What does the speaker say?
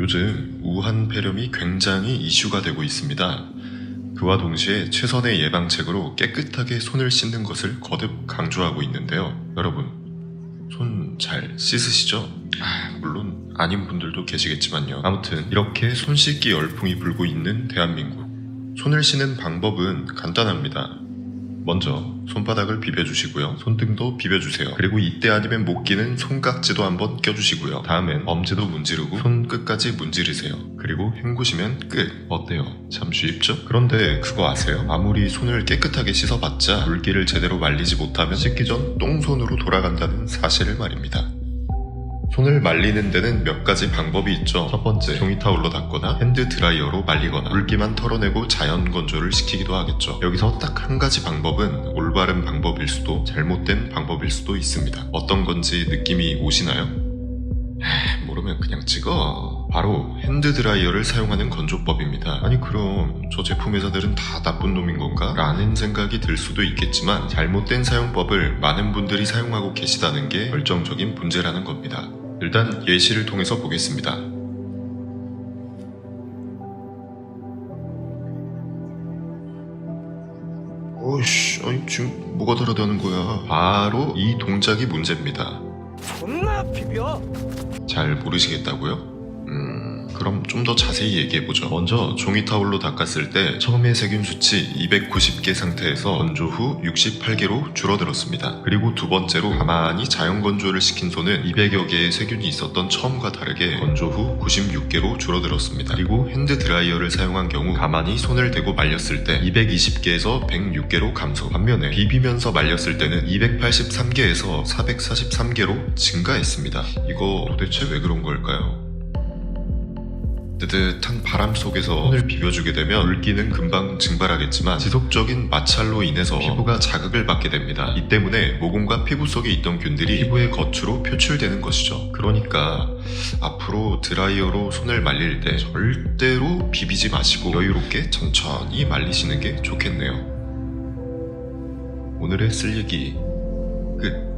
요즘 우한 폐렴이 굉장히 이슈가 되고 있습니다. 그와 동시에 최선의 예방책으로 깨끗하게 손을 씻는 것을 거듭 강조하고 있는데요. 여러분, 손 잘 씻으시죠? 아, 물론 아닌 분들도 계시겠지만요. 아무튼 이렇게 손 씻기 열풍이 불고 있는 대한민국. 손을 씻는 방법은 간단합니다. 먼저 손바닥을 비벼주시고요. 손등도 비벼주세요. 그리고 이때 아니면 못 끼는 손깍지도 한번 껴주시고요. 다음엔 엄지도 문지르고 손 끝까지 문지르세요. 그리고 헹구시면 끝. 어때요? 참 쉽죠? 그런데 그거 아세요? 아무리 손을 깨끗하게 씻어봤자 물기를 제대로 말리지 못하면 씻기 전 똥손으로 돌아간다는 사실을 말입니다. 손을 말리는 데는 몇 가지 방법이 있죠. 첫 번째, 종이 타올로 닦거나 핸드 드라이어로 말리거나 물기만 털어내고 자연 건조를 시키기도 하겠죠. 여기서 딱 한 가지 방법은 올바른 방법일 수도 잘못된 방법일 수도 있습니다. 어떤 건지 느낌이 오시나요? 에이, 모르면 그냥 찍어. 바로 핸드 드라이어를 사용하는 건조법입니다. 아니 그럼 저 제품 회사들은 다 나쁜 놈인 건가? 라는 생각이 들 수도 있겠지만 잘못된 사용법을 많은 분들이 사용하고 계시다는 게 결정적인 문제라는 겁니다. 일단 예시를 통해서 보겠습니다. 어이씨, 아니 지금 뭐가 들어다는 거야? 바로 이 동작이 문제입니다. 존나 비벼 잘 모르시겠다고요? 음, 그럼 좀 더 자세히 얘기해보죠. 먼저 종이 타올로 닦았을 때 처음에 세균 수치 290개 상태에서 건조 후 68개로 줄어들었습니다. 그리고 두 번째로 가만히 자연 건조를 시킨 손은 200여 개의 세균이 있었던 처음과 다르게 건조 후 96개로 줄어들었습니다. 그리고 핸드 드라이어를 사용한 경우 가만히 손을 대고 말렸을 때 220개에서 106개로 감소. 반면에 비비면서 말렸을 때는 283개에서 443개로 증가했습니다. 이거 도대체 왜 그런 걸까요? 뜨뜻한 바람 속에서 손을 비벼주게 되면 물기는 금방 증발하겠지만 지속적인 마찰로 인해서 피부가 자극을 받게 됩니다. 이 때문에 모공과 피부 속에 있던 균들이 피부의 겉으로 표출되는 것이죠. 그러니까 앞으로 드라이어로 손을 말릴 때 절대로 비비지 마시고 여유롭게 천천히 말리시는 게 좋겠네요. 오늘의 쓸 얘기 끝.